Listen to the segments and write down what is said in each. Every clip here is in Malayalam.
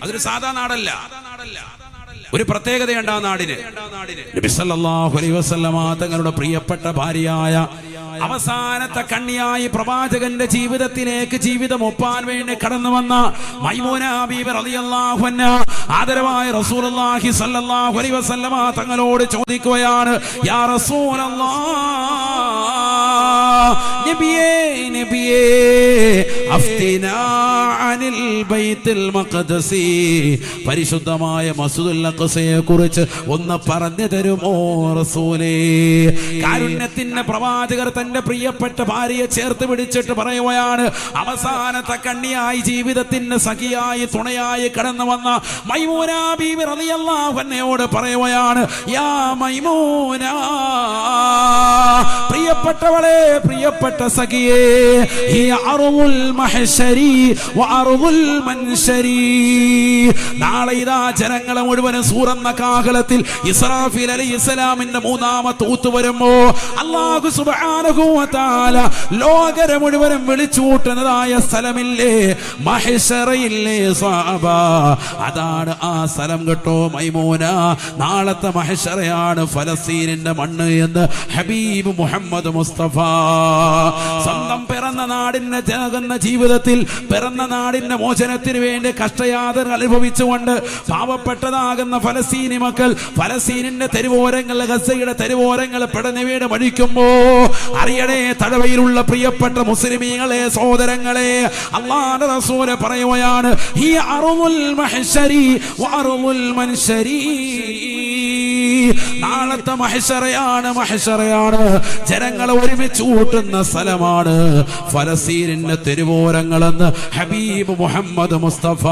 അതൊരു സാധാ നാടല്ല. ഒരു പ്രത്യേകതയുണ്ട് ആ നാടിന്. തങ്ങളുടെ പ്രിയപ്പെട്ട ഭാര്യയായ അവസാനത്തെ കണ്ണിയായി പ്രവാചകന്റെ ജീവിതത്തിലേക്ക് ജീവിതം ഒപ്പാൻ വേണ്ടി കടന്നു വന്ന മൈമൂന റളിയല്ലാഹു ആദരവായ റസൂലുള്ളാഹി അലൈഹി വസല്ലമ തങ്ങളോട് ചോദിക്കുകയാണ് യാ നബിയേ നബിയേ അനിൽ ബൈത്തുൽ മഖദസി. പരിശുദ്ധമായ മസ്ജിദുൽ കുറിച്ച് ഒന്ന് പറഞ്ഞു തരുമോ റസൂലേ? കാരുണ്യത്തിന്റെ പ്രവാചകർ തന്റെ പ്രിയപ്പെട്ട ഭാര്യയെ ചേർത്ത് പിടിച്ചിട്ട് പറയുകയാണ് അവസാനത്തെ കണ്ണിയായി ജീവിതത്തിന്റെ സഖിയായി തുണയായി കടന്നു വന്ന മൈമൂന ബീവി പറയുകയാണ് യാ പ്രിയപ്പെട്ടവളെ പ്രിയപ്പെട്ട സഖിയേ ഈ അറുവുൽ മഹശരി അറുവുൽ മൻശരി. നാളെ ഇതാ ജനങ്ങളെ മുഴുവനും സൂറന്ന കാഹലത്തിൽ ഇസ്രാഫിൽ അലി ഇസ്ലാമിന്റെ മൂന്നാമത്തെ ഊത്ത് വരുമ്പോ അള്ളാഹു സുബ്ഹാനഹു ലോകരെ മുഴുവനും വിളിച്ചുകൂട്ടുന്നതായ സ്ഥലമില്ലേ? മഹശറയില്ലേ സാബ? അതാണ് ആ സ്ഥലം കേട്ടോ മൈമൂന. നാളത്തെ മഹേശ്വറയാണ് ഫലസ്തീനിന്റെ മണ്ണ് എന്ന് ഹബീബ് മുഹമ്മദ് മുസ്തഫ. സ്വന്തം പിറന്ന നാടിന്റെ ജനകുന്ന ജീവിതത്തിൽ പിറന്ന നാടിന്റെ മോചനത്തിന് വേണ്ടി കഷ്ടയാതന അനുഭവിച്ചുകൊണ്ട് പാവപ്പെട്ടതാകുന്ന ഫലസ്തീനി മക്കൾ ഫലസ്തീനിന്റെ തെരുവോരങ്ങൾ ഗസയുടെ തെരുവോരങ്ങൾ പിടഞ്ഞു മടിക്കുമ്പോ അറിയണേ തഴവയിലുള്ള പ്രിയപ്പെട്ട മുസ്ലിമീങ്ങളെ സഹോദരങ്ങളെ അള്ളാന്റെ റസൂൽ പറയുകയാണ് ഈ അറുമുൽ മഹശരി അറുമുൽ മൻശരി. നാളത്തെ മഹശറയാണ് മഹശറയാണ്. ജനങ്ങളെ ഒരുമിച്ച് കൂട്ടുന്ന സ്ഥലമാണ് ഫലസീരിന്റെ തെരുവോരങ്ങളെന്ന് ഹബീബ് മുഹമ്മദ് മുസ്തഫ.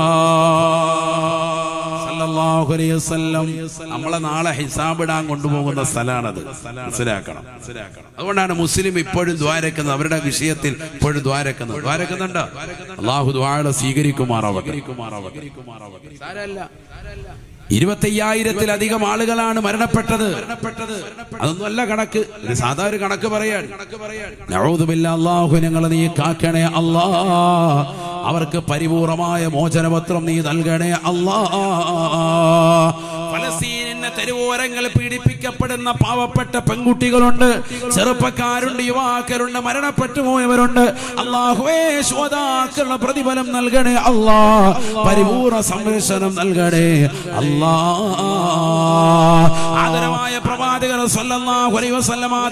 സല്ലല്ലാഹു അലൈഹി വസല്ലം നമ്മളെ നാളെ ഹിസാബിടാൻ കൊണ്ടുപോകുന്ന സ്ഥലമാണത്. മനസ്സിലാക്കണം. അതുകൊണ്ടാണ് മുസ്ലിം ഇപ്പോഴും ദ്വാരക്കുന്നത് അവരുടെ വിഷയത്തിൽ ഇപ്പോഴും ദ്വാരക്കുന്നത് ദ്വാരക്കുന്നുണ്ട് അള്ളാഹു ദ്വാര സ്വീകരിക്കുമാറാവട്ടെ. സാരല്ല ഇരുപത്തയ്യായിരത്തിലധികം ആളുകളാണ് മരണപ്പെട്ടത്. അതൊന്നുമല്ല കണക്ക്. സാധാരണ കണക്ക് പറയാൻ. നീ കാക്കണേ അല്ലാ. അവർക്ക് പരിപൂർണമായ മോചനപത്രം നീ നൽകണേ അല്ലാ. ഫലസ്തീനിന്റെ തെരുവോരങ്ങൾ പീഡിപ്പിക്കപ്പെടുന്ന പാവപ്പെട്ട പെൺകുട്ടികളുണ്ട്. ചെറുപ്പക്കാരുണ്ട് യുവാക്കളുണ്ട് മരണപ്പെട്ടു പോയവരുണ്ട്. അള്ളാഹുവേ ശ്രോതാക്കളുടെ പ്രതിഫലം നൽകണേ. അള്ളാ പരിപൂർണ സംരക്ഷണം നൽകണേ. അല്ലാ. ആദരമായ പ്രവാചകർ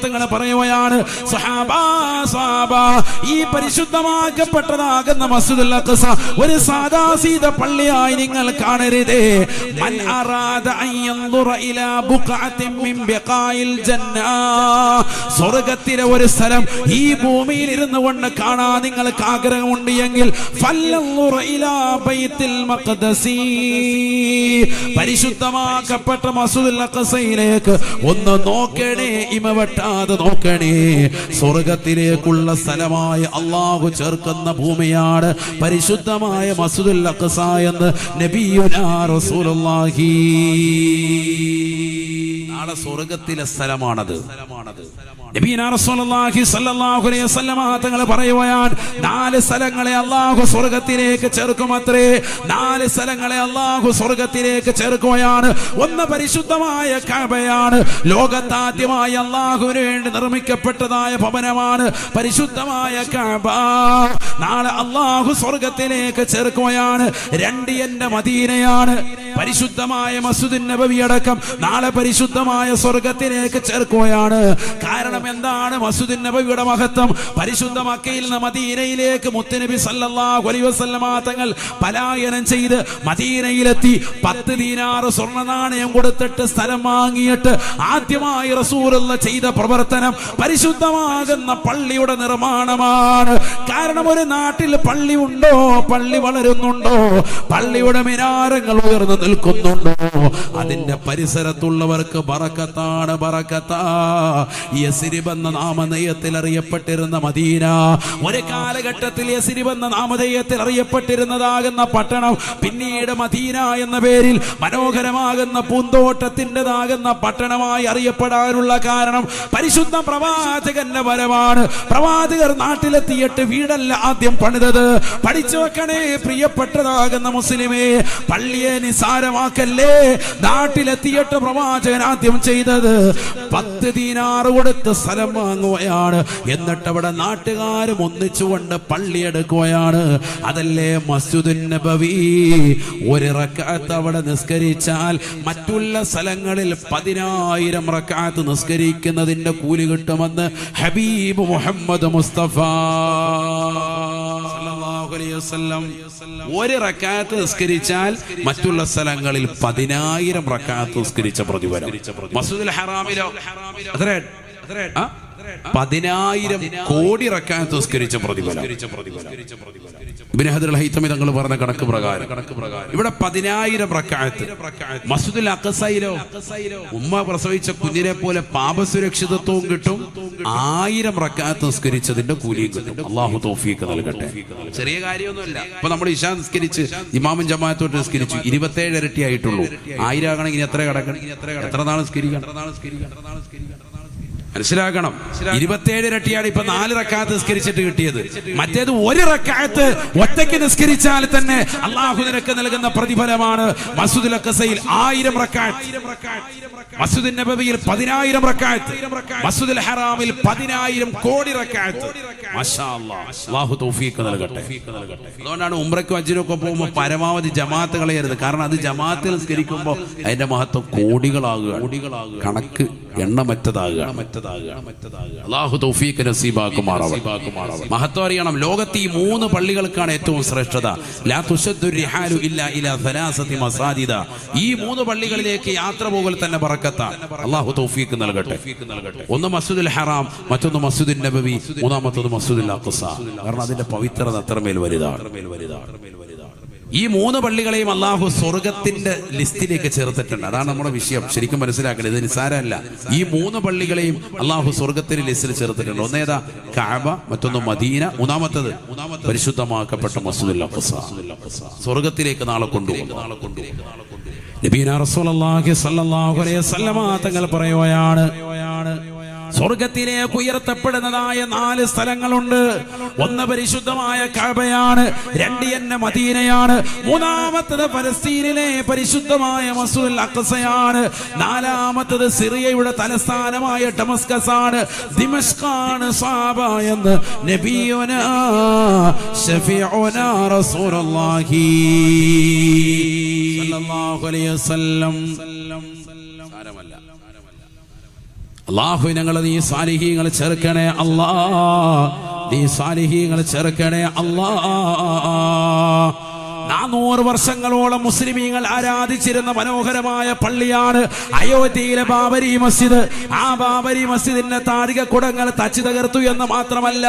തങ്ങൾ പറയുകയാണ് ഈ പരിശുദ്ധമാക്കപ്പെട്ടതാകുന്ന മസ്ജിദുൽ അഖ്സ ഒരു സാദാസീത പള്ളിയായി നിങ്ങൾ കാണരുതേ. മൻ അറാദ അൻ സ്വർഗത്തിലെ ഒരു സ്ഥലം ഈ ഭൂമിയിൽ ഇരുന്നു കൊണ്ട് കാണാൻ നിങ്ങൾക്ക് ആഗ്രഹമുണ്ട് എങ്കിൽ പരിശുദ്ധമാക്കപ്പെട്ട മസ്ജിദുൽ അഖ്സയിലേക്ക് ഒന്ന് നോക്കണേ ഇമ വെട്ടാതെ നോക്കണേ. സ്വർഗത്തിലേക്കുള്ള സ്ഥലമായി അള്ളാഹു ചേർക്കുന്ന ഭൂമിയാണ് പരിശുദ്ധമായ മസ്ജിദുൽ അഖ്സ എന്ന് നബിയുനാ റസൂലുള്ളാഹി. നാളെ സ്വർഗത്തിലെ സ്ഥലമാണത്. തങ്ങൾ പറയുകയാണ് നാല് സ്ഥലങ്ങളെ അള്ളാഹു സ്വർഗത്തിലേക്ക് ചേർക്കുമത്രേ. നാല് സ്ഥലങ്ങളെ അള്ളാഹു സ്വർഗത്തിലേക്ക് ചേർക്കുകയാണ്. ഒന്ന് പരിശുദ്ധമായ കഅബയാണ് ലോകത്താദ്യമായി അള്ളാഹുവിന് വേണ്ടി നിർമ്മിക്കപ്പെട്ടതായ ഭവനമാണ് പരിശുദ്ധമായ കഅബ നാളെ അള്ളാഹു സ്വർഗത്തിലേക്ക് ചേർക്കുകയാണ്. രണ്ട് എന്റെ മദീനയാണ്. പരിശുദ്ധമായ മസുദിൻ നബവി അടക്കം നാളെ പരിശുദ്ധമായ സ്വർഗത്തിലേക്ക് ചേർക്കുകയാണ്. കാരണം എന്താണ്? മസുദിൻ നബവിയുടെ മഹത്വം. പരിശുദ്ധ മക്കയിൽ നിന്ന് മദീനയിലേക്ക് മുത്തുനബി സല്ലല്ലാഹു അലൈഹി വസല്ലമ തങ്ങൾ പലായനം ചെയ്ത് മദീനയിലെത്തി പത്ത് ദീനാറ് സ്വർണ നാണയം കൊടുത്തിട്ട് സ്ഥലം വാങ്ങിയിട്ട് ആദ്യമായി റസൂലുള്ള ചെയ്ത പ്രവർത്തനം പരിശുദ്ധമാകുന്ന പള്ളിയുടെ നിർമ്മാണമാണ്. കാരണം ഒരു നാട്ടിൽ പള്ളി ഉണ്ടോ? പള്ളി വളരുന്നുണ്ടോ? പള്ളിയുടെ മിനാരങ്ങൾ ഉയർന്നു നിൽക്കുന്നുണ്ടോ? അതിന്റെ പരിസരത്തുള്ളവർക്ക് ബറക്കത്താണ് ബറക്കത്താ. യസിരിബ് എന്ന നാമനയത്തിൽ അറിയപ്പെട്ടിരുന്ന മദീന ഒരു കാലഘട്ടത്തിൽ യസിരിബെന്ന നാമധേയത്തിൽ അറിയപ്പെട്ടിരുന്നതാകുന്ന പട്ടണം പിന്നീട് മദീന എന്ന പേരിൽ മനോഹരമാകുന്ന പൂന്തോട്ടത്തിന്റെതാകുന്ന പട്ടണമായി അറിയപ്പെടാനുള്ള കാരണം പരിശുദ്ധ പ്രവാചകന്റെ വരമാണ് പ്രവാചകർ നാട്ടിലെത്തിയിട്ട് വീടല്ല ആദ്യം പണിതത്. പഠിച്ചു വെക്കണേ പ്രിയപ്പെട്ടതാകുന്ന മുസ്ലിമേ പള്ളിയെ നിസാരമാക്കല്ലേ നാട്ടിലെത്തിയിട്ട് പ്രവാചകൻ ആദ്യം ചെയ്തത് പത്ത് ദീനാറ് കൊടുത്ത് സ്ഥലം വാങ്ങുകയാണ്. എന്നിട്ട് അവിടെ നാട്ടുകാരും ഒന്നിച്ചുകൊണ്ട് പള്ളി എടുക്കുകയാണ്. അതല്ലേ മസ്ജിദുൻ നബവി? ഒരു റക്കാത്ത് അവിടെ നിസ്കരിച്ചാൽ മറ്റുള്ള സ്ഥലങ്ങളിൽ പതിനായിരം റക്കാത്ത് നിസ്കരിക്കുന്നതിന്റെ കൂലി കിട്ടുമെന്ന് ഹബീബ് മുഹമ്മദ് മുസ്തഫ. സല്ലല്ലാഹു അലൈഹി വസല്ലം. ഒരു റക്കാത്ത് നിസ്കരിച്ചാൽ മറ്റുള്ള സ്ഥലങ്ങളിൽ പതിനായിരം റക്കാത്ത് നിസ്കരിച്ച പ്രതിഫലം. മസ്ജിദുൽ ഹറാമിലോ? എത്ര? പതിനായിരം കോടി റക്കാൻ തുസ്കരിച്ച പ്രതിഫലം. തങ്ങൾ പറഞ്ഞ കണക്ക് പ്രകാരം. ഇവിടെ പതിനായിരം റക്കാത്ത് മസ്ജിദുൽ അക്കസൈലോ ഉമ്മ പ്രസവിച്ച കുഞ്ഞിനെ പോലെ പാപസുരക്ഷിതത്വവും കിട്ടും. ആയിരം റക്കാത്ത് നിസ്കരിച്ചതിന്റെ കൂലിയും കിട്ടും. അള്ളാഹു തോഫീക്ക് നൽകട്ടെ. ചെറിയ കാര്യമൊന്നുമില്ല. ഇപ്പൊ നമ്മൾ ഇഷാ നിസ്കരിച്ച് ഇമാമും ജമാഅത്തോട്ട് നിസ്കരിച്ചു. ഇരുപത്തേഴ് ഇരട്ടി ആയിട്ടുള്ളൂ ആയിരം ആകണമെങ്കിൽ എത്ര കിടക്കണം? എത്ര നാൾ നിസ്കരിക്കണം? മനസ്സിലാക്കണം. ഇരുപത്തേഴ് ഇരട്ടിയാണ് ഇപ്പൊ നാല് റക്കാത്ത് നിസ്കരിച്ചിട്ട് കിട്ടിയത്. മറ്റേത് ഒരു റക്കാത്ത് ഒറ്റയ്ക്ക് നിസ്കരിച്ചാൽ തന്നെ അള്ളാഹു നിനക്ക് നൽകുന്ന പ്രതിഫലമാണ് മസൂദുൽ അക്കസയിൽ ആയിരം റക്കാത്ത്. മസൂദ് നബവിയിൽ പതിനായിരം റക്കാത്ത്. മസൂദുൽ ഹറാമിൽ പതിനായിരം കോടി റക്കാത്ത്. അല്ലാഹ്. തൗഫീഖ് അതുകൊണ്ടാണ് ഉംറയ്ക്കും അജിനും ഒക്കെ പോകുമ്പോൾ പരമാവധി ജമാഅത്ത് കളയരുത് കാരണം അത് ജമാഅത്തിൽ നിസ്കരിക്കുമ്പോൾ അതിന്റെ മഹത്വം കോടികളാകുക. കണക്ക് എണ്ണമറ്റതാകുക. അള്ളാഹു തൗഫീഖ് മഹത്വം അറിയണം. ലോകത്ത് ഈ മൂന്ന് പള്ളികൾക്കാണ് ഏറ്റവും ശ്രേഷ്ഠത. ലാ ഈ മൂന്ന് പള്ളികളിലേക്ക് യാത്ര പോകൽ തന്നെ ബറക്കത്ത. അള്ളാഹു തൗഫീഖ് നൽകട്ടെ. ഒന്ന് മസ്ജിദുൽ ഹറാം മറ്റൊന്ന് മസ്ജിദുൽ നബവി മൂന്നാമത്തത് കാരണം അതിന്റെ പവിത്രത അത്രമേൽ വലുതാണ്. ഈ മൂന്ന് പള്ളികളെയും അള്ളാഹു സ്വർഗത്തിന്റെ ലിസ്റ്റിലേക്ക് ചേർത്തിട്ടുണ്ട്. അതാണ് നമ്മുടെ വിഷയം. ശരിക്കും മനസ്സിലാക്കണം ഇത് നിസാരമല്ല ഈ മൂന്ന് പള്ളികളെയും അള്ളാഹു സ്വർഗത്തിന്റെ ലിസ്റ്റിൽ ചേർത്തിട്ടുണ്ട്. ഒന്നേതാ കാബ മറ്റൊന്ന് മദീന മൂന്നാമത്തത് പരിശുദ്ധമാക്കപ്പെട്ട മസ്ജിദുൽ അഖ്സ. സ്വർഗത്തിലേക്ക് നാളെ കൊണ്ടുപോകും. തങ്ങൾ പറയുകയാണ് സ്വർഗത്തിലേക്ക് ഉയർത്തപ്പെടുന്നതായ നാല് സ്ഥലങ്ങളുണ്ട്. ഒന്ന് പരിശുദ്ധമായ കഅബയാണ് രണ്ട് എന്ന മദീനയാണ് മൂന്നാമത്തത് പലസ്തീനിലെ പരിശുദ്ധമായ മസൂൽ അക്കസയാണ് നാലാമത്തത് സിറിയയുടെ തലസ്ഥാനമായ ഡമസ്കസ് ആണ് ദിമഷ്കാണ് സാബ എന്ന് നബിയോന ഷഫീഉന റസൂലുള്ളാഹി. സ്വല്ലല്ലാഹു അലൈഹി വസല്ലം. അള്ളാഹു ഞങ്ങളെ നീ സാലിഹീങ്ങൾ ചേർക്കണേ അല്ലാ. നീ സാലിഹീങ്ങൾ ചേർക്കണേ അല്ലാ. നാനൂറ് വർഷങ്ങളോളം മുസ്ലിമീങ്ങൾ ആരാധിച്ചിരുന്ന മനോഹരമായ പള്ളിയാണ് അയോധ്യയിലെ ബാബരി മസ്ജിദ്. ആ ബാബരി മസ്ജിദിന്റെ താഴിക കുടങ്ങൾ തച്ചു തകർത്തു എന്ന് മാത്രമല്ല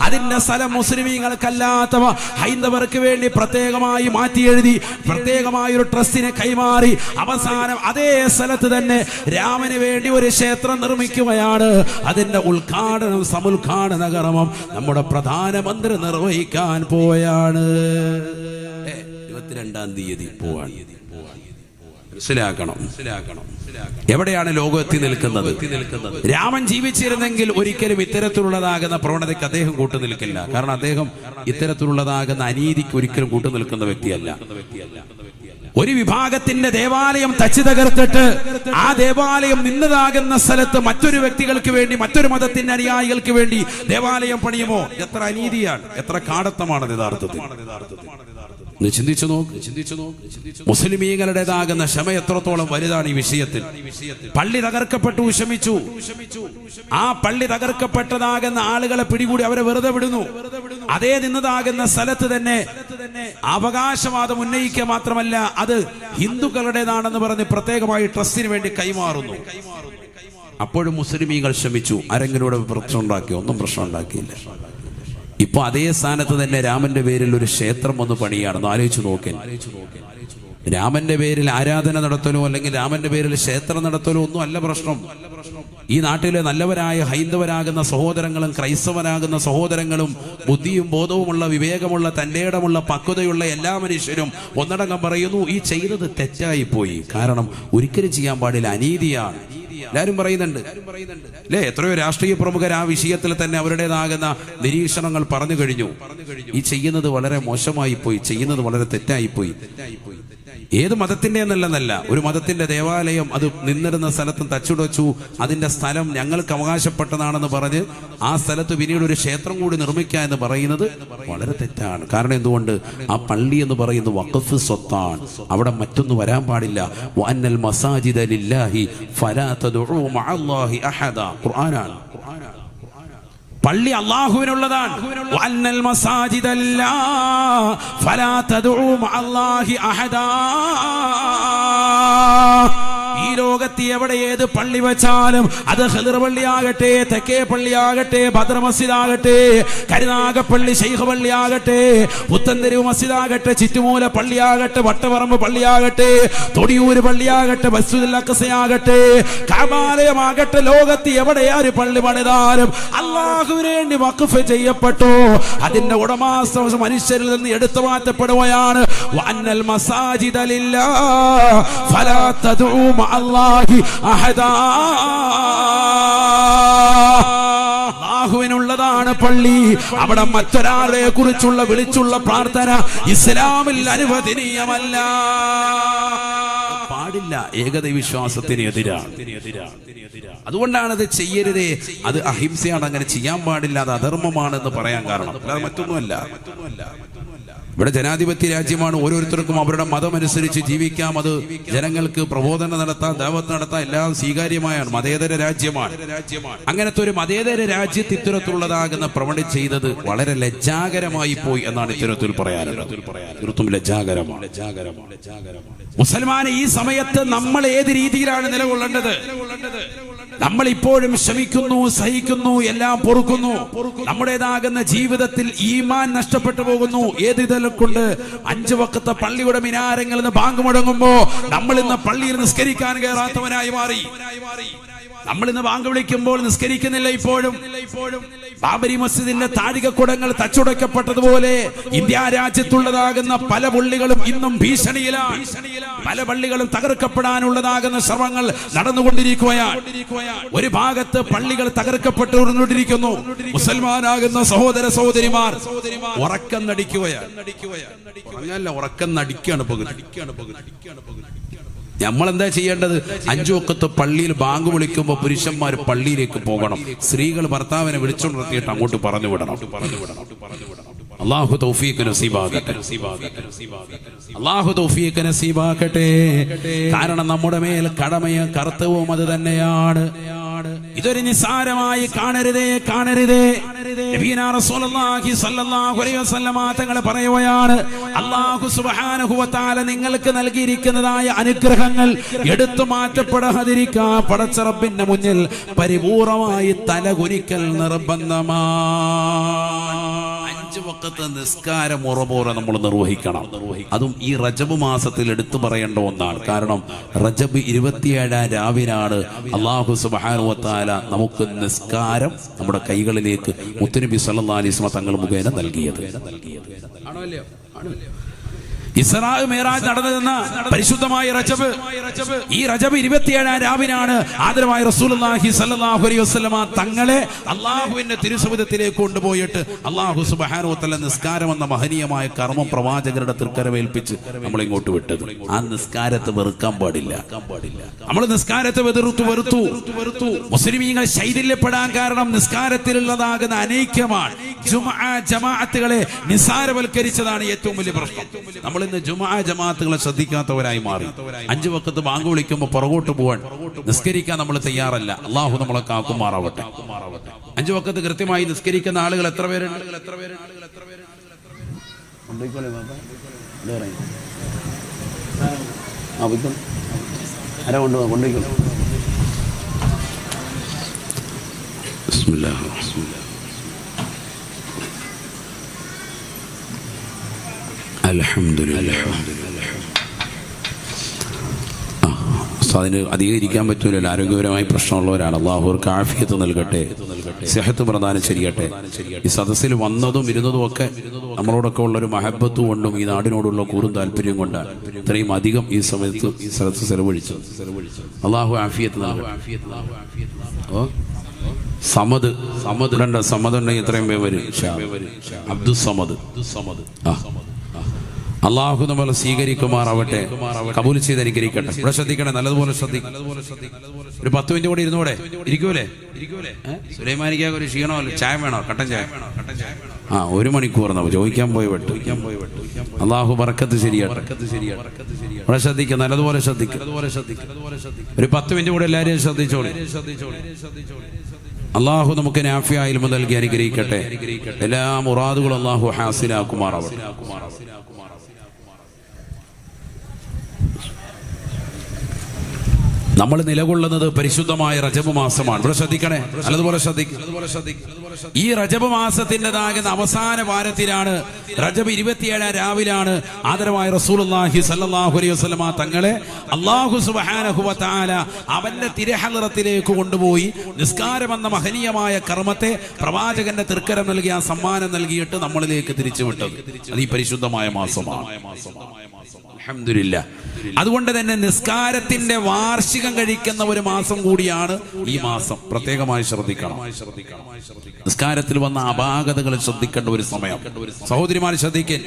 അതിന്റെ സ്ഥലം മുസ്ലിമീങ്ങൾക്കല്ലാത്തവ ഹൈന്ദവർക്ക് വേണ്ടി പ്രത്യേകമായി മാറ്റി എഴുതി പ്രത്യേകമായ ഒരു ട്രസ്റ്റിനെ കൈമാറി. അവസാനം അതേ സ്ഥലത്ത് തന്നെ രാമന് വേണ്ടി ഒരു ക്ഷേത്രം നിർമ്മിക്കുകയാണ്. അതിന്റെ ഉദ്ഘാടനം സമുദ്ഘാടന കർമ്മം നമ്മുടെ പ്രധാനമന്ത്രി നിർവഹിക്കാൻ പോയാണ്. ഇരുപത്തിരണ്ടാം തീയതി പോവാണ് മനസ്സിലാക്കണം. എവിടെയാണ് ലോകം എത്തി നിൽക്കുന്നത്? രാമൻ ജീവിച്ചിരുന്നെങ്കിൽ ഒരിക്കലും ഇത്തരത്തിലുള്ളതാകുന്ന പ്രവണതയ്ക്ക് അദ്ദേഹം കൂട്ടു നിൽക്കില്ല. കാരണം അദ്ദേഹം ഇത്തരത്തിലുള്ളതാകുന്ന അനീതിക്ക് ഒരിക്കലും കൂട്ടു നിൽക്കുന്ന വ്യക്തിയല്ല. ഒരു വിഭാഗത്തിന്റെ ദേവാലയം തച്ചു തകർത്തിട്ട് ആ ദേവാലയം നിന്നതാകുന്ന സ്ഥലത്ത് മറ്റൊരു വ്യക്തികൾക്ക് വേണ്ടി മറ്റൊരു മതത്തിന്റെ അനുയായികൾക്ക് വേണ്ടി ദേവാലയം പണിയുമോ? എത്ര അനീതിയാണ്. എത്ര കാടത്തമാണ് യഥാർത്ഥത്തിൽ. ചിന്തിച്ചു നോക്ക് ചിന്തിച്ചു നോക്ക്. മുസ്ലിമീങ്ങളുടേതാകുന്ന ക്ഷമ എത്രത്തോളം വലുതാണ് ഈ വിഷയത്തിൽ? പള്ളി തകർക്കപ്പെട്ടു ക്ഷമിച്ചു ആ പള്ളി തകർക്കപ്പെട്ടതാകുന്ന ആളുകളെ പിടികൂടി അവരെ വെറുതെ വിടുന്നു. അതേ നിന്നതാകുന്ന സ്ഥലത്ത് തന്നെ അവകാശവാദം ഉന്നയിക്കുക മാത്രമല്ല അത് ഹിന്ദുക്കളുടേതാണെന്ന് പറഞ്ഞ് പ്രത്യേകമായി ട്രസ്റ്റിന് വേണ്ടി കൈമാറുന്നു. അപ്പോഴും മുസ്ലിമീങ്ങൾ ശ്രമിച്ചു ആരെങ്കിലും പ്രശ്നം ഉണ്ടാക്കി. ഒന്നും പ്രശ്നം ഉണ്ടാക്കിയില്ല. ഇപ്പൊ അതേ സ്ഥാനത്ത് തന്നെ രാമന്റെ പേരിൽ ഒരു ക്ഷേത്രം ഒന്ന് പണിയാണെന്ന് ആലോചിച്ചു നോക്കി. രാമന്റെ പേരിൽ ആരാധന നടത്തലോ അല്ലെങ്കിൽ രാമന്റെ പേരിൽ ക്ഷേത്രം നടത്തലോ ഒന്നും അല്ല പ്രശ്നം. ഈ നാട്ടിലെ നല്ലവരായ ഹൈന്ദവരാകുന്ന സഹോദരങ്ങളും ക്രൈസ്തവരാകുന്ന സഹോദരങ്ങളും ബുദ്ധിയും ബോധവുമുള്ള വിവേകമുള്ള തന്റെ ഇടമുള്ള പക്വതയുള്ള എല്ലാ മനുഷ്യരും ഒന്നടങ്കം പറയുന്നു ഈ ചെയ്തത് തെറ്റായി പോയി കാരണം ഒരിക്കലും ചെയ്യാൻ പാടില്ല. അനീതിയാണ്. എല്ലാവരും പറയുന്നുണ്ട്. അല്ലേ എത്രയോ രാഷ്ട്രീയ പ്രമുഖർ ആ വിഷയത്തിൽ തന്നെ അവരുടേതാകുന്ന നിരീക്ഷണങ്ങൾ പറഞ്ഞു കഴിഞ്ഞു. ഈ ചെയ്യുന്നത് വളരെ മോശമായി പോയി ചെയ്യുന്നത് വളരെ തെറ്റായി പോയി ഏത് മതത്തിന്റെ എന്നല്ലെന്നല്ല ഒരു മതത്തിന്റെ ദേവാലയം അത് നിന്നിരുന്ന സ്ഥലത്തും തച്ചുടച്ചു. അതിന്റെ സ്ഥലം ഞങ്ങൾക്ക് അവകാശപ്പെട്ടതാണെന്ന് പറഞ്ഞ് ആ സ്ഥലത്ത് പിന്നീട് ഒരു ക്ഷേത്രം കൂടി നിർമ്മിക്കുക എന്ന് പറയുന്നത് വളരെ തെറ്റാണ്. കാരണം എന്തുകൊണ്ട്? ആ പള്ളി എന്ന് പറയുന്നത് വഖഫ് സ്വത്താണ്. അവിടെ മറ്റൊന്നും വരാൻ പാടില്ല. ഖുർആനാണ്. പള്ളി അള്ളാഹുവിനുള്ളതാണ് ഈ ലോകത്ത് എവിടെ ഏത് പള്ളി വെച്ചാലും അത് ഹെദർ പള്ളിയാകട്ടെ തെക്കേ പള്ളിയാകട്ടെ ഭദ്ര മസ്ജിദാകട്ടെ കരുനാഗപ്പള്ളി ശൈഖ പള്ളിയാകട്ടെ പുത്തൻതെരുവ് മസ്ജിദാകട്ടെ ചിറ്റുമൂല പള്ളിയാകട്ടെ വട്ടപറമ്പ് പള്ളിയാകട്ടെ തൊടിയൂര് പള്ളിയാകട്ടെ ബസ്സുദില്ലക്കസയാകട്ടെ കാമാലയമാകട്ടെ ലോകത്ത് എവിടെ ആര് പള്ളി പണിതാലും അള്ളാഹുവിന് വേണ്ടി വഖഫ് ചെയ്യപ്പെട്ടു. അതിന്റെ ഉടമാസം മനുഷ്യരിൽ നിന്ന് എടുത്തു മാറ്റപ്പെടുകയാണ് വഅന്നൽ മസാജിദ ലില്ലാ ഫലാ പള്ളി. അവിടെ മറ്റൊരാളെ കുറിച്ചുള്ള വിളിച്ചുള്ള പ്രാർത്ഥന ഇസ്ലാമിൽ അനുവദനീയമല്ല. പാടില്ല ഏകദൈ വിശ്വാസത്തിന് എതിരാണ്. അതുകൊണ്ടാണ് അത് ചെയ്യരുതേ. അത് അഹിംസയാണ് അങ്ങനെ ചെയ്യാൻ പാടില്ല അത് അധർമ്മമാണെന്ന് പറയാൻ കാരണം. അല്ലാതെ മറ്റൊന്നുമല്ല. ഇവിടെ ജനാധിപത്യ രാജ്യമാണ് ഓരോരുത്തർക്കും അവരുടെ മതമനുസരിച്ച് ജീവിക്കാം. അത് ജനങ്ങൾക്ക് പ്രബോധനം നടത്താം ദാവത്ത് നടത്താം എല്ലാം സ്വീകാര്യമായാണ്. മതേതര രാജ്യമാണ്. അങ്ങനത്തെ ഒരു മതേതര രാജ്യത്ത് ഇത്തരത്തിലുള്ളതാകുന്ന പ്രവണി ചെയ്തത് വളരെ ലജ്ജാകരമായി പോയി എന്നാണ് ഇത്തരത്തിൽ പറയാനുള്ളത്. തീർത്തും ലജ്ജാകരമാണ്. ലജ്ജാകരമാണ് ഈ സമയത്ത് നമ്മൾ ഏത് രീതിയിലാണ് നിലകൊള്ളേണ്ടത്? നമ്മൾ ഇപ്പോഴും ശ്രമിക്കുന്നു സഹിക്കുന്നു എല്ലാം പൊറുക്കുന്നു. നമ്മുടേതാകുന്ന ജീവിതത്തിൽ ഈമാൻ നഷ്ടപ്പെട്ടു പോകുന്നു. ഏത് കൊണ്ട് അഞ്ചു വക്കത്തെ പള്ളിയുടെ മിനാരങ്ങളിൽ നിന്ന് ബാങ്ക് മുടങ്ങുമ്പോ നമ്മൾ ഇന്ന് പള്ളിയിൽ നിസ്കരിക്കാൻ കയറാത്തവനായി മാറി. നമ്മൾ ഇന്ന് ബാങ്ക് വിളിക്കുമ്പോൾ നിസ്കരിക്കുന്നില്ല ഇപ്പോഴും. ബാബരി മസ്ജിദിന്റെ താഴികക്കുടങ്ങൾ തച്ചുടയ്ക്കപ്പെട്ടതുപോലെ ഇന്ത്യ രാജ്യത്തുള്ളതാകുന്ന പല പള്ളികളും ഇന്നും ഭീഷണിയിലാണ്. പല പള്ളികളും തകർക്കപ്പെടാനുള്ളതാകുന്ന ശ്രമങ്ങൾ നടന്നുകൊണ്ടിരിക്കുകയാണ്. ഒരു ഭാഗത്ത് പള്ളികൾ തകർക്കപ്പെട്ടുകൊണ്ടിരിക്കുന്നു മുസൽമാനാകുന്ന സഹോദര സഹോദരിമാർ ഉറക്കം നടിക്കുകയാണ്. ഉറക്കം നടിക്കുകയാണ് പകുതി. നമ്മൾ എന്താ ചെയ്യേണ്ടത്? അഞ്ചു ഒക്കത്ത് പള്ളിയിൽ ബാങ്ക് വിളിക്കുമ്പോൾ പുരുഷന്മാർ പള്ളിയിലേക്ക് പോകണം. സ്ത്രീകൾ ഭർത്താവിനെ വിളിച്ചുണർത്തിയിട്ട് അങ്ങോട്ട് പറഞ്ഞു വിടണം. അള്ളാഹു തൗഫീഖ് നസീബാകട്ടെ. അള്ളാഹു തൗഫീഖ് നസീബാകട്ടെ. കാരണം നമ്മുടെ മേൽ കടമയും കർത്തവും അത് തന്നെയാണ്. ഇതൊരു നിസ്സാരമായി കാണരുതേ കാണരുതേ. തങ്ങൾ പറയുകയാണ് അല്ലാഹു സുബ്ഹാനഹു വ നിങ്ങൾക്ക് നൽകിയിരിക്കുന്നതായ അനുഗ്രഹങ്ങൾ എടുത്തു മാറ്റപ്പെടാതിരിക്കാ പടച്ചറപ്പിന്റെ മുന്നിൽ പരിപൂർണമായി തലകുനിക്കൽ നിർബന്ധമാണ് അഞ്ച് വക്കത്ത് നിസ്കാരം ഉറപോറെ നമ്മൾ നിർവഹിക്കണം. അതും ഈ റജബ് മാസത്തിൽ എടുത്തു പറയേണ്ട ഒന്നാണ്. കാരണം റജബ് ഇരുപത്തിയേഴാം രാവിലാണ് അള്ളാഹു സുബാനുവത്താല നമുക്ക് നിസ്കാരം നമ്മുടെ കൈകളിലേക്ക് മുത്തുനബി സല്ലാ അലിസ്മ തങ്ങൾ മുഖേന നൽകിയത്. ആണോ അല്ലയോ? ആണോ അല്ലയോ? ഇസ്രാ മേറാജ് നടന്നതെന്ന പരിശുദ്ധമായ റജബ്. ഈ റജബ് ഇരുപത്തിയേഴാം രാവിനാണ് ആദരമായ റസൂലുള്ളാഹി സ്വല്ലല്ലാഹു അലൈഹി വസല്ലമ തങ്ങളെ അള്ളാഹുവിന്റെ തിരുസവിധത്തിലേക്ക് കൊണ്ടുപോയിട്ട് അള്ളാഹു സുബ്ഹാനഹു വതആല നിസ്കാരം എന്ന മഹനീയമായ കർമ്മം പ്രവാചകരുടെ തൃക്കരവേൽപ്പിച്ച് നമ്മൾ ഇങ്ങോട്ട് വിട്ടത്. ആ നിസ്കാരത്തെ വെറുക്കാൻ പാടില്ല. നമ്മൾ നിസ്കാരത്തെ വെതിർത്തു വെറുത്തു വെറുത്തു. മുസ്ലിമീങ്ങൾ ശൈഥില്യപ്പെടാൻ കാരണം നിസ്കാരത്തിലുള്ളതാകുന്ന അനൈക്യമാണ് ജുമുഅ ജമാഅത്തുകളെ നിസ്സാരവൽക്കരിച്ചതാണ് ഏറ്റവും വലിയ പ്രശ്നം. നമ്മൾ ഇന്ന് ജുമാ ജമാഅത്തുകളെ ശ്രദ്ധിക്കാത്തവരായി മാറി. അഞ്ചു വക്കത്ത് ബാങ്ക് വിളിക്കുമ്പോൾ പുറകോട്ട് പോവാൻ നിസ്കരിക്കാൻ നമ്മൾ തയ്യാറല്ല. അള്ളാഹു നമ്മളെ കാക്കുമാറാവട്ടെ. അഞ്ചു വക്കത്ത് കൃത്യമായി നിസ്കരിക്കുന്ന ആളുകൾ എത്ര പേരുണ്ട് കൊണ്ടുപോയിക്കോളൂ? ആ അതിന് അധികം ഇരിക്കാൻ പറ്റൂലല്ലോ. ആരോഗ്യപരമായി പ്രശ്നമുള്ളവരാണ്. അള്ളാഹുർക്ക് ആഫിയത്ത് നൽകട്ടെ. സെഹത്ത് പ്രധാനം ചെയ്യട്ടെ. ഈ സദസ്സിൽ വന്നതും ഇരുന്നതും ഒക്കെ നമ്മളോടൊക്കെ ഉള്ള ഒരു മഹബത്ത് കൊണ്ടും ഈ നാടിനോടുള്ള കൂടും താല്പര്യം കൊണ്ട് ഇത്രയും അധികം ഈ സമയത്ത് ഈ സ്ഥലത്ത് ചെലവഴിച്ചു അള്ളാഹു ആഫിയത്ത് ഓ സമദ്. സമദ് സമദ് ഉണ്ടെങ്കിൽ ഇത്രയും പേര് വരും. അബ്ദുൽ സമദ് ആ അള്ളാഹു നമ്മൾ സ്വീകരിക്കുമാറാവട്ടെ. കബൂൽ ചെയ്ത് അനുഗ്രഹിക്കട്ടെ. ഇവിടെ ശ്രദ്ധിക്കണേ നല്ലതുപോലെ ഒരു പത്ത് മിനിറ്റ് കൂടി ഇരുന്നൂടെ? ഇരിക്കൂലേ? ഏ? സുലൈമാനിക്ക് ഒരു ക്ഷീണമല്ലോ ചായ വേണോ? കട്ടൻ ചായ? ആ ഒരു മണിക്കൂർ നമ്മൾ ചോദിക്കാൻ പോയി വെട്ടു അള്ളാഹു പറക്കത്ത് ശരിയാണ് ഇവിടെ ശ്രദ്ധിക്കുക നല്ലതുപോലെ ശ്രദ്ധിക്കും. ഒരു പത്ത് മിനിറ്റ് കൂടെ എല്ലാവരെയും ശ്രദ്ധിച്ചോളി. അള്ളാഹു നമുക്ക് നാഫിയായാലും നൽകി അനുഗ്രഹിക്കട്ടെ. എല്ലാ മുറാദുകളും അള്ളാഹു ഹാസിലാക്കുമാറാവട്ടെ. നമ്മൾ നിലകൊള്ളുന്നത് പരിശുദ്ധമായ റജബ് മാസമാണ്. ഇവിടെ ശ്രദ്ധിക്കണേ. നല്ലതുപോലെ ശ്രദ്ധിക്കും. ഈ റജബ് മാസത്തിന്റെതാകുന്ന അവസാന വാരത്തിലാണ് റജബ് ഇരുപത്തിയേഴാം രാവിലാണ് ആദരവായ റസൂലുള്ളാഹി സല്ലല്ലാഹു അലൈഹി വസ്ലമ തങ്ങളെ അള്ളാഹു തആല അവന്റെ തിരഹലറത്തിലേക്ക് കൊണ്ടുപോയി നിസ്കാരം എന്ന മഹനീയമായ കർമ്മത്തെ പ്രവാചകന്റെ തൃക്കരം നൽകി ആ സമ്മാനം നൽകിയിട്ട് നമ്മളിലേക്ക് തിരിച്ചുവിട്ടത്. അത് ഈ പരിശുദ്ധമായ മാസമാണ്. അതുകൊണ്ട് തന്നെ നിസ്കാരത്തിന്റെ വാർഷികം കഴിക്കുന്ന ഒരു മാസം കൂടിയാണ് ഈ മാസം. പ്രത്യേകമായി ശ്രദ്ധിക്കണം. നിസ്കാരത്തിൽ വന്ന അപാകതകൾ ശ്രദ്ധിക്കേണ്ട ഒരു സമയം. സഹോദരിമാർ ശ്രദ്ധിക്കൻ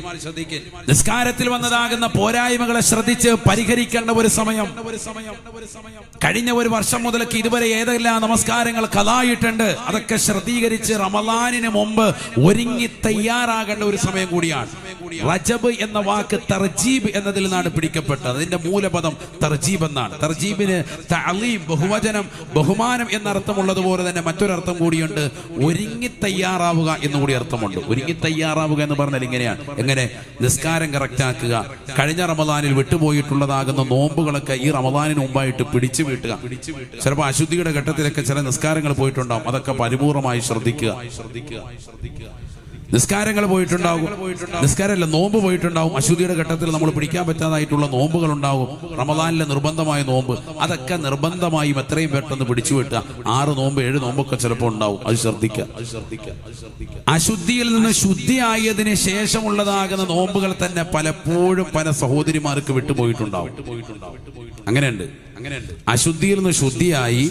നിസ്കാരത്തിൽ വന്നതാകുന്ന പോരായ്മകളെ ശ്രദ്ധിച്ച് പരിഹരിക്കേണ്ട ഒരു സമയം. കഴിഞ്ഞ ഒരു വർഷം മുതലൊക്കെ ഇതുവരെ ഏതെല്ലാം നമസ്കാരങ്ങൾ കഥായിട്ടുണ്ട് അതൊക്കെ ശ്രദ്ധീകരിച്ച് റമലാനിന് മുമ്പ് ഒരുങ്ങി തയ്യാറാകേണ്ട ഒരു സമയം കൂടിയാണ്. റജബ് എന്ന വാക്ക് തർജീബ് എന്നതിൽ നിന്നാണ് പിടിക്കപ്പെട്ടത്. അതിന്റെ മൂലപദം തർജീബ് എന്നാണ്. തർജീബിന് ബഹുവചനം ബഹുമാനം എന്നർത്ഥമുള്ളതുപോലെ തന്നെ മറ്റൊരർത്ഥം കൂടിയുണ്ട്. ഒരുങ്ങി തയ്യാറാവുക എന്നുകൂടി അർത്ഥമുണ്ട്. ഒരുങ്ങി തയ്യാറാവുക എന്ന് പറഞ്ഞാൽ ഇങ്ങനെയാണ് എങ്ങനെ? നിസ്കാരം കറക്റ്റ് ആക്കുക. കഴിഞ്ഞ റമദാനിൽ വിട്ടുപോയിട്ടുള്ളതാകുന്ന നോമ്പുകളൊക്കെ ഈ റമദാനിന് മുമ്പായിട്ട് പിടിച്ചു വീട്ടുക. ചിലപ്പോൾ അശുദ്ധിയുടെ ഘട്ടത്തിലൊക്കെ ചില നിസ്കാരങ്ങൾ പോയിട്ടുണ്ടാവും. അതൊക്കെ പരിപൂർണമായി ശ്രദ്ധിക്കുക ശ്രദ്ധിക്കുക ശ്രദ്ധിക്കുക. നിസ്കാരങ്ങൾ പോയിട്ടുണ്ടാകും. നിസ്കാരമല്ല നോമ്പ് പോയിട്ടുണ്ടാവും അശുദ്ധിയുടെ ഘട്ടത്തിൽ നമ്മൾ പിടിക്കാൻ പറ്റാതായിട്ടുള്ള നോമ്പുകൾ ഉണ്ടാകും. റമദാനിലെ നിർബന്ധമായ നോമ്പ്. അതൊക്കെ നിർബന്ധമായും എത്രയും പെട്ടെന്ന് പിടിച്ചു വിട്ടുക. ആറ് നോമ്പ് ഏഴ് നോമ്പൊക്കെ ചിലപ്പോൾ ഉണ്ടാവും അത് ശ്രദ്ധിക്കുക. അശുദ്ധിയിൽ നിന്ന് ശുദ്ധിയായതിനു ശേഷമുള്ളതാകുന്ന നോമ്പുകൾ തന്നെ പലപ്പോഴും പല സഹോദരിമാർക്ക് വിട്ടുപോയിട്ടുണ്ടാവും അങ്ങനെയുണ്ട് അങ്ങനെയുണ്ട്. അശുദ്ധിയിൽ നിന്ന് ശുദ്ധിയായി.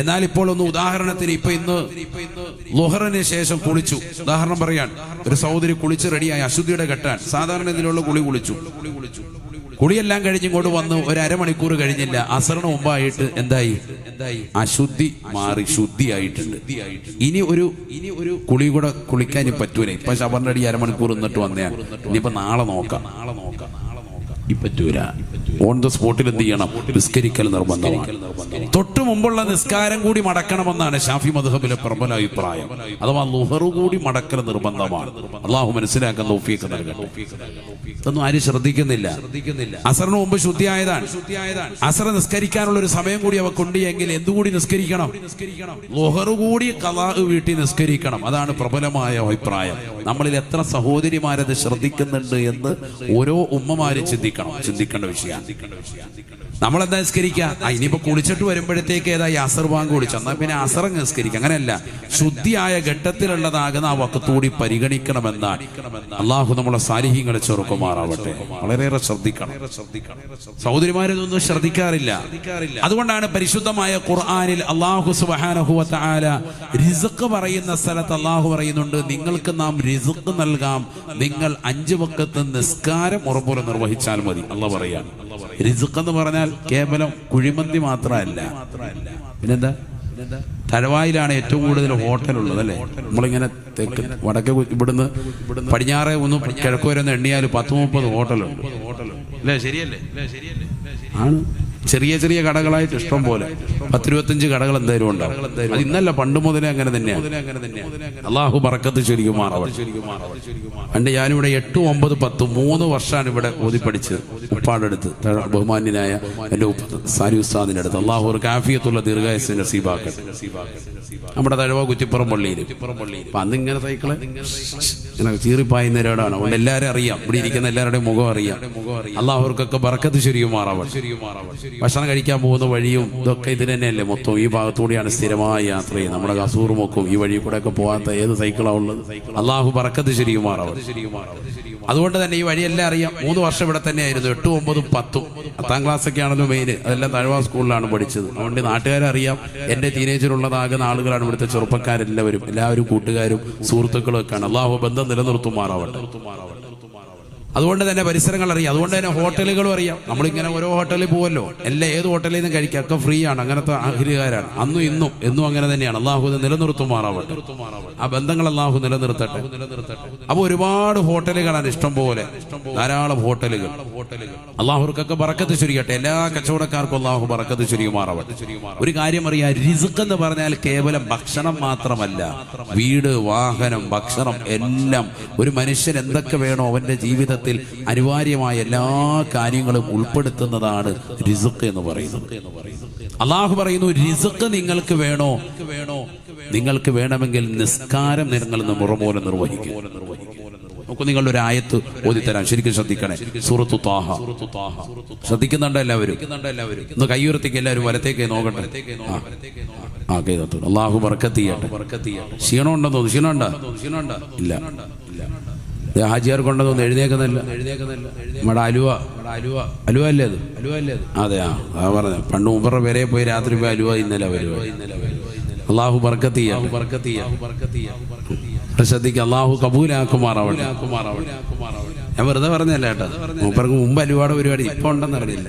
എന്നാൽ ഇപ്പോൾ ഒന്ന് ഉദാഹരണത്തിന് ഇപ്പൊ ഇന്ന് ലുഹറിന് ശേഷം കുളിച്ചു. ഉദാഹരണം പറയാൻ ഒരു സഹോദരി കുളിച്ച് റെഡിയായി അശുദ്ധിയുടെ കെട്ടാൻ സാധാരണ ഇതിലുള്ള കുളി കുളിച്ചു. കുളിയെല്ലാം കഴിഞ്ഞിങ്ങോട്ട് വന്നു ഒരു അരമണിക്കൂർ കഴിഞ്ഞില്ല. അസറിന് മുമ്പായിട്ട് എന്തായി? എന്തായി അശുദ്ധി മാറി ശുദ്ധിയായിട്ടുണ്ട്. ഇനി ഒരു ഇനി ഒരു കുളി കൂടെ കുളിക്കാൻ പറ്റൂലേ. ഇപ്പൊ ശബറിന്റെ അടി അരമണിക്കൂർ നിന്നിട്ട് വന്നയാ ഇനിയിപ്പോ നാളെ നോക്കാം നാളെ നോക്കാം. ഓൺ ദ സ്പോട്ടിൽ എന്ത് ചെയ്യണം? നിസ്കരിക്കൽ നിർബന്ധമാണ്. തൊട്ടു മുമ്പുള്ള നിസ്കാരം കൂടി മടക്കണമെന്നാണ് ഷാഫി മധുഹബിലെ പ്രബല അഭിപ്രായം. അഥവാ ലുഹറു കൂടി മടക്കൽ നിർബന്ധമാണ്. അള്ളാഹു മനസ്സിലാക്കാൻ തോഫിയൊക്കെ നൽകട്ടെ. ഇതൊന്നും ആരും ശ്രദ്ധിക്കുന്നില്ല. അസറിന് മുമ്പ് ശുദ്ധിയായതാണ്. അസർ നിസ്കരിക്കാനുള്ള ഒരു സമയം കൂടി അവക്കുണ്ട് എങ്കിൽ എന്തുകൂടി നിസ്കരിക്കണം? ലുഹറു കൂടി കലാഹ് വീട്ടിൽ നിസ്കരിക്കണം. അതാണ് പ്രബലമായ അഭിപ്രായം. നമ്മളിൽ എത്ര സഹോദരിമാരത് ശ്രദ്ധിക്കുന്നുണ്ട് എന്ന് ഓരോ ഉമ്മമാരും ചിന്തിക്കണം. ചിന്തിക്കേണ്ട വിഷയമാണ്. നമ്മളെന്താ നിസ്കരിക്കുക ആ ഇനിയിപ്പോ കുളിച്ചിട്ട് വരുമ്പോഴത്തേക്ക് ഏതാ ഈ അസർ ബാങ്ക് കുളിച്ചു. എന്നാൽ പിന്നെ അസർ അങ്ങ് നിസ്കരിക്കുക അങ്ങനെയല്ല. ശുദ്ധിയായ ഘട്ടത്തിലുള്ളതാകുന്ന ആ വക്കത്തൂടി പരിഗണിക്കണമെന്നാണ്. അള്ളാഹു നമ്മളെ സാരിഹ്യങ്ങളെ ചെറുക്കുമാറാവട്ടെ. വളരെയേറെ ശ്രദ്ധിക്കണം. സഹോദരിമാരിതൊന്നും ശ്രദ്ധിക്കാറില്ല. അതുകൊണ്ടാണ് പരിശുദ്ധമായ ഖുർആാനിൽ അള്ളാഹു സുബാനഹുവത്ത റിസക്ക് പറയുന്ന സ്ഥലത്ത് അള്ളാഹു പറയുന്നുണ്ട് നിങ്ങൾക്ക് നാം റിസക്ക് നൽകാം. നിങ്ങൾ അഞ്ചു വക്കത്ത് നിസ്കാരം ഉറപ്പുറ നിർവഹിച്ചാൽ മതി. അള്ള പറയാം. റിസക്ക് എന്ന് പറഞ്ഞാൽ കേവലം കുഴിമന്തി മാത്രമല്ല. പിന്നെന്താ? തഴവായിലാണ് ഏറ്റവും കൂടുതൽ ഹോട്ടൽ ഉള്ളത് അല്ലേ? നമ്മളിങ്ങനെ തെക്ക് വടക്ക് ഇവിടുന്ന് പടിഞ്ഞാറേ ഒന്ന് കിഴക്ക് വരെ എണ്ണിയാൽ പത്ത് മുപ്പത് ഹോട്ടലുണ്ട്. അല്ലേ ശരിയല്ലേ? ആണ്. ചെറിയ ചെറിയ കടകളായിട്ട് ഇഷ്ടം പോലെ. പത്തിരുപത്തഞ്ച് കടകൾ എന്തായാലും ഉണ്ടാവും അത് ഇന്നല്ല പണ്ട് മുതലേ അങ്ങനെ തന്നെയാണ് അള്ളാഹു പറക്കത്ത് ശരിക്കും പണ്ട് ഞാനിവിടെ എട്ട് ഒമ്പത് പത്ത് മൂന്ന് വർഷമാണ് ഇവിടെ ഓതി പഠിച്ചത്. ഉപ്പാടെടുത്ത് ബഹുമാന്യനായ എന്റെ സാരി ഉസ്താദിന്റെ അടുത്ത്. അള്ളാഹു ഒരു കാഫിയത്തുള്ള ദീർഘായസിന്റെ നസീബാക്കട്ടെ. നമ്മുടെ തഴവ കുറ്റിപ്പുറം പള്ളിയിൽ അപ്പൊ അന്ന് ഇങ്ങനെ സൈക്കിൾ. ഇങ്ങനെ ചീറിപ്പായുന്ന ഒരാടാണ് അതുകൊണ്ട് എല്ലാവരും അറിയാം. ഇവിടെ ഇരിക്കുന്ന എല്ലാവരുടെയും മുഖം അറിയാം. അള്ളാഹുവർക്കൊക്കെ ബർക്കത്ത് ശരിയുമാറാവട്ടെ ഭക്ഷണം കഴിക്കാൻ പോകുന്ന വഴിയും ഇതൊക്കെ ഇതിന് തന്നെയല്ലേ? മൊത്തം ഈ ഭാഗത്തുകൂടിയാണ് സ്ഥിരമായ യാത്ര ചെയ്യുന്നത് നമ്മുടെ കസൂർ മൊക്കും ഈ വഴി കൂടെ ഒക്കെ പോകാത്ത ഏത് സൈക്കിളാ ഉള്ളത്? അള്ളാഹു പറക്കത്ത് ശരിയുമാറാവും അതുകൊണ്ട് തന്നെ ഈ വഴിയെല്ലാം അറിയാം. മൂന്ന് വർഷം ഇവിടെ തന്നെയായിരുന്നു. എട്ടും ഒമ്പതും പത്തും. പത്താം ക്ലാസ് ഒക്കെ ആണല്ലോ മെയിൻ അതെല്ലാം തഴവാ സ്കൂളിലാണ് പഠിച്ചത്. അതുകൊണ്ട് നാട്ടുകാരെ അറിയാം. എന്റെ ടീനേജറിലുള്ളതാകുന്ന ആളുകളാണ് ഇവിടുത്തെ ചെറുപ്പക്കാരെല്ലാവരും. എല്ലാവരും കൂട്ടുകാരും സുഹൃത്തുക്കളും ഒക്കെയാണ്. അള്ളാഹു ബന്ധം നിലനിർത്തുമാറാവട്ടെ. അതുകൊണ്ട് തന്നെ പരിസരങ്ങൾ അറിയാം. അതുകൊണ്ട് തന്നെ ഹോട്ടലുകളും അറിയാം. നമ്മളിങ്ങനെ ഓരോ ഹോട്ടലിൽ പോവല്ലോ. എല്ലാ ഏത് ഹോട്ടലിൽ നിന്നും കഴിക്കാം. ഒക്കെ ഫ്രീ ആണ്. അങ്ങനത്തെ അഹിലുകാരാണ് അന്നും ഇന്നും എന്നും അങ്ങനെ തന്നെയാണ്. അള്ളാഹു നിലനിർത്തുമാറാവട്ടെ. ആ ബന്ധങ്ങൾ അള്ളാഹു നിലനിർത്തട്ടെ. അപ്പൊ ഒരുപാട് ഹോട്ടലുകളാണ് ഇഷ്ടം പോലെ. ധാരാളം ഹോട്ടലുകൾ. അള്ളാഹുർക്കൊക്കെ ബറക്കത്ത് ചുരുക്കട്ടെ എല്ലാ കച്ചവടക്കാർക്കും അള്ളാഹു ബറക്കത്ത് ചുരുക്കുമാറാവട്ടെ ഒരു കാര്യം അറിയാം. റിസ്ക് എന്ന് പറഞ്ഞാൽ കേവലം ഭക്ഷണം മാത്രമല്ല. വീട് വാഹനം ഭക്ഷണം എല്ലാം. ഒരു മനുഷ്യൻ എന്തൊക്കെ വേണോ അവന്റെ ജീവിതത്തിൽ അനിവാര്യമായ എല്ലാ കാര്യങ്ങളും ഉൾപ്പെടുത്തുന്നതാണ് റിസുക്ക് എന്ന് പറയുന്നത്. അള്ളാഹു പറയുന്നു റിസുക്ക് നിങ്ങൾക്ക് വേണോ? വേണോ നിങ്ങൾക്ക് വേണമെങ്കിൽ നിസ്കാരം നിങ്ങൾ മുറമൂലം നിർവഹിക്കും. നമുക്ക് നിങ്ങളുടെ ഒരു ആയത്ത് ഓതിത്തരാം. ശരിക്കും ശ്രദ്ധിക്കണേ. സൂറത്തു താഹ ശ്രദ്ധിക്കുന്നുണ്ട് എല്ലാവരും? ഒന്ന് കൈയുറത്തേക്ക് എല്ലാവരും വലത്തേക്ക് നോക്കട്ടെ. ആ. അള്ളാഹു ബർക്കത്ത് ചെയ്യട്ടെ. ക്ഷീണം ഉണ്ടെന്ന് തോന്നുന്നു ഇല്ല. ഇത് ഹാജിയാർ കൊണ്ടതൊന്നും തോന്നുന്നു എഴുന്നേക്കുന്നില്ല എഴുന്നേക്കുന്നില്ല നമ്മുടെ അലുവ. അലുവ അലുവ അല്ലേ അത്? അലുവ അല്ലേ അതെ ആ ആ പറഞ്ഞ. പണ്ട് മുമ്പറ വരെ പോയി രാത്രി പോയി അലുവ ഇന്നലെ വരുവ അള്ളാഹു ബർക്കത്തിയ ബർക്കത്തിയ ശ്രദ്ധിക്കുക അള്ളാഹു കബൂലാക്കുമാറാവട്ടെ. ഞാൻ വെറുതെ പറഞ്ഞല്ല കേട്ടോ. മൂപ്പർക്ക് മുമ്പ് അലുവാട് പരിപാടി ഇപ്പൊ ഉണ്ടെന്ന് അറിയില്ല.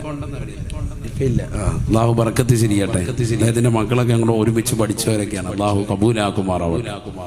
ഇല്ല. അള്ളാഹു ബർക്കത്തി ശരിയാട്ടെ അദ്ദേഹത്തിന്റെ മക്കളൊക്കെ ഞങ്ങൾ ഒരുമിച്ച് പഠിച്ചവരൊക്കെയാണ്. അള്ളാഹു കബൂലാക്കുമാറാവട്ടെ.